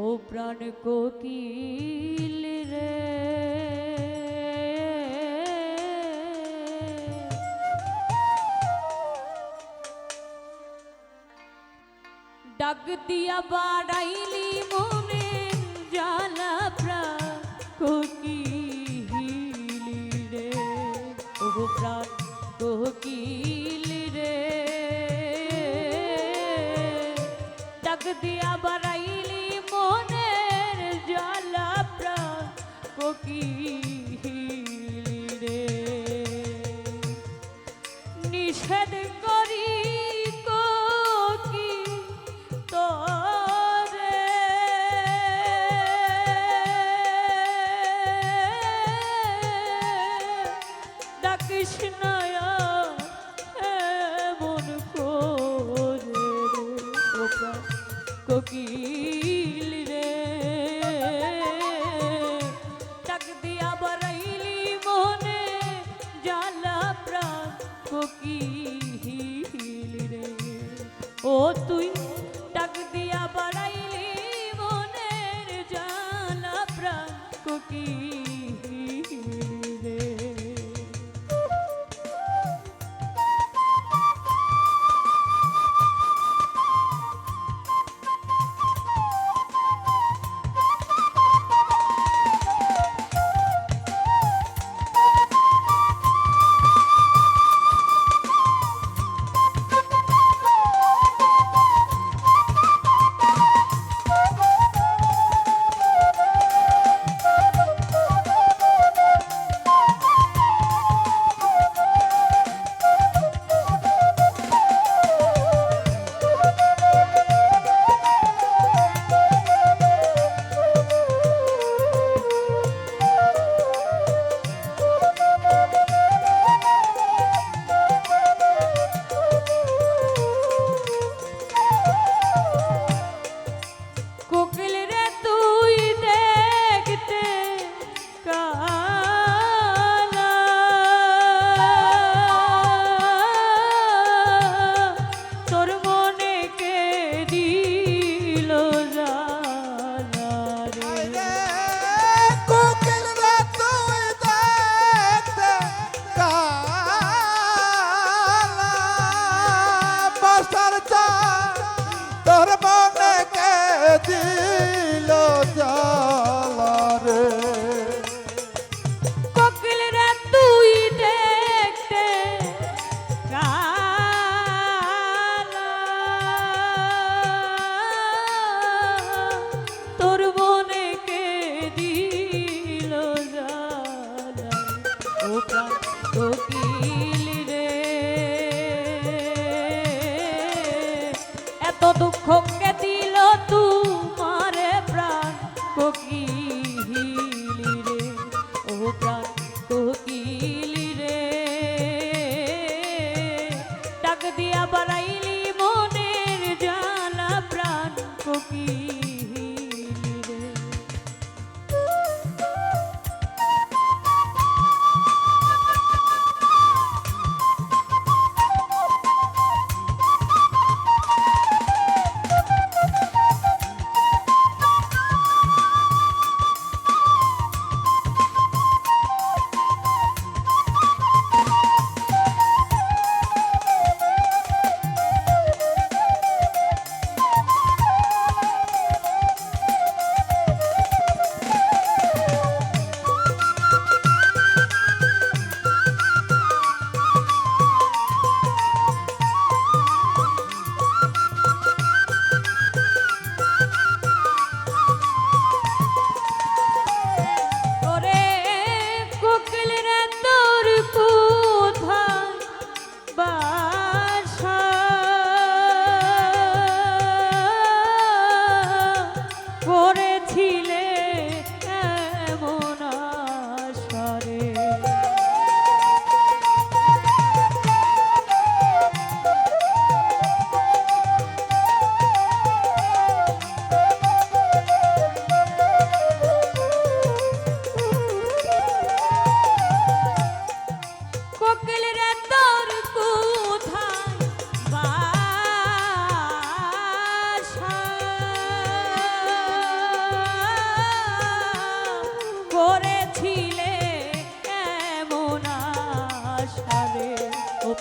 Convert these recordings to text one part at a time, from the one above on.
ও প্রাণ কোকিল রে। ডাক দিয়া বাড়াইলি মনে জ্বালা প্রাণ কোকিল রে। ও প্রাণ কোকিল রে। ডাক দিয়া বাড়াইলি এমন করে ও কোকিল রে? ডাক দিয়া বারাইলি মনে, জ্বালা প্রাণ কোকিল রে। ও তুই, ডাক দিয়া বাড়াইলি মনের জ্বালা প্রাণ কোকিল দুঃখ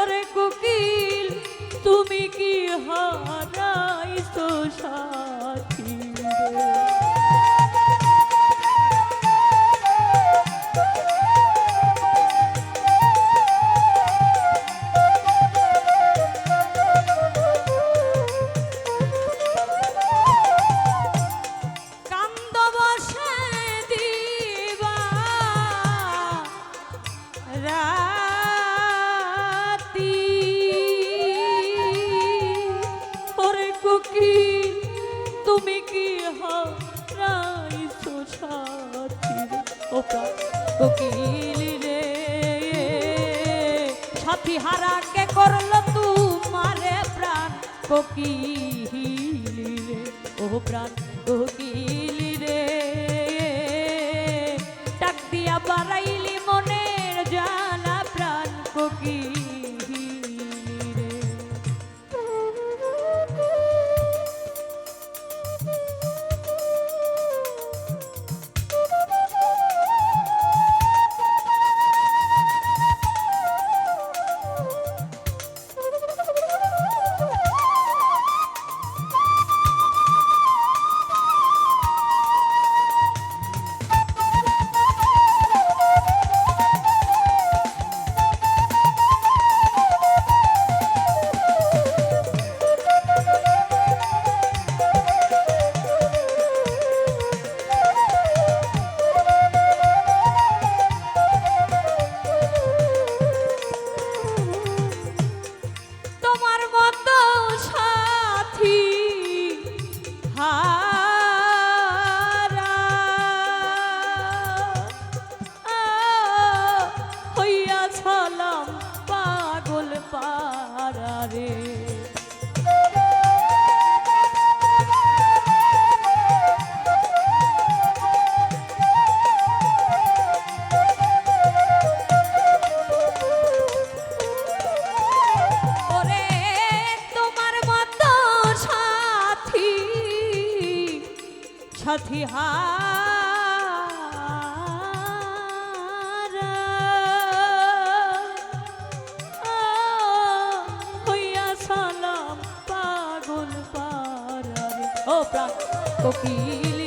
ওরে কুকিল তুমি কি হারাইছো সাথী তুমি কি হারাইছো সাথী ওপা কোকিল রে, সাথী হারা কে করল তোমারে প্রাণ? কোকিল রে, ও প্রাণ কোকিল হারা কোকিল